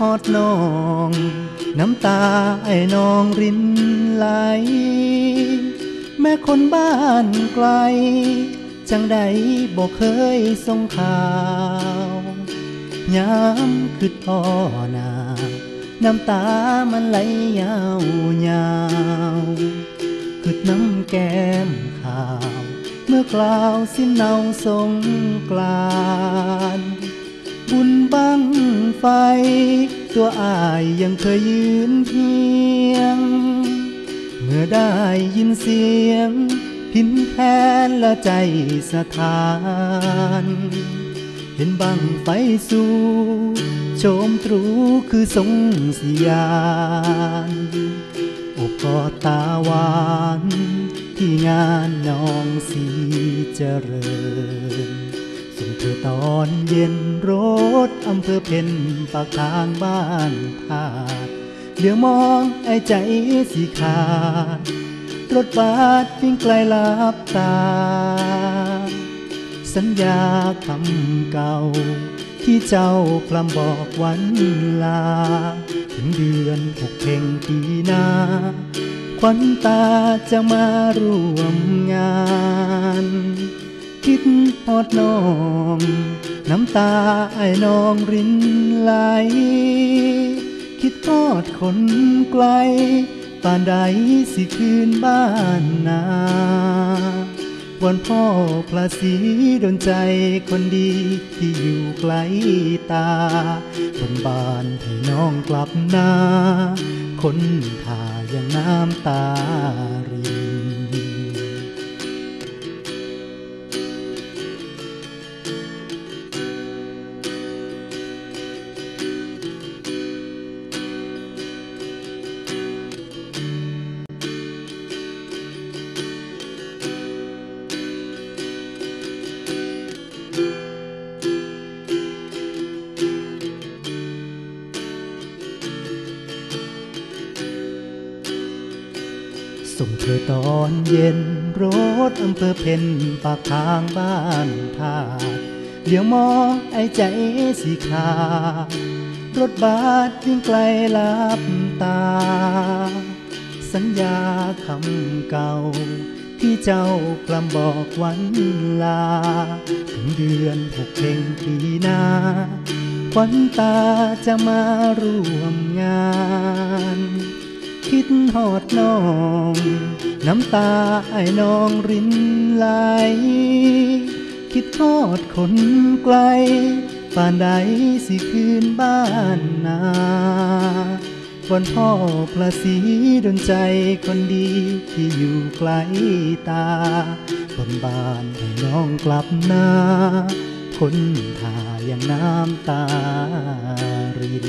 ฮอดน้อง น้ำตาไอ้น้องรินไหล แม่คนบ้านไกล จังใดบอกเคยส่งข่าวยามคือพ่อนา น้ำตามันไหลยาวยาวคือน้ำแก้มขาว เมื่อกล่าวสิ้นเนาสงกลาน ไฟ ตัวอายยังเคยยืนเพียง เมื่อได้ยินเสียง พินแทนและใจสถาน เห็นบังไฟสู่โชมตรูคือสงสยานอบกอตาหวาน ที่งานน้องสีเจริญ ส่งเธอตอนเย็นรถอำเภอเพ็นปากทางบ้านทาดเดี๋ยวมองไอ้ใจสีขาด รถบัสวิ่งไกลลับตา สัญญาคำเก่า ที่เจ้าพลำบอกวันลา ถึงเดือนหกเพ่งปีหน้าควันตาจะมาร่วมงาน คิดฮอดน้อง น้ำตาไอ้น้องรินไหล คิดทอดคนไกลป่านใดสิคืนบ้านนาวันพ่อพระศรีดนใจคนดีที่อยู่ไกลตาบนบานให้น้องกลับนา คนทายังน้ำตาริ ส่งเธอตอนเย็นรถอำเภอเพนปากทางบ้านท่าเดี๋ยวมองไอ้ใจสีขารถบัสวิ่งไกลลับตา สัญญาคำเก่า ที่เจ้ากลำบอกวันลา ถึงเดือนหกเพ่งปีหน้าควันตาจะมาร่วมงาน คิดฮอดน้อง น้ำตาไอ้น้องรินไหล คิดทอดคนไกลป่านใดสิคืนบ้านนาวันพ่อพระศรีดนใจคนดีที่อยู่ไกลตาบนบานให้น้องกลับนาคนทาอย่างน้ำตาริน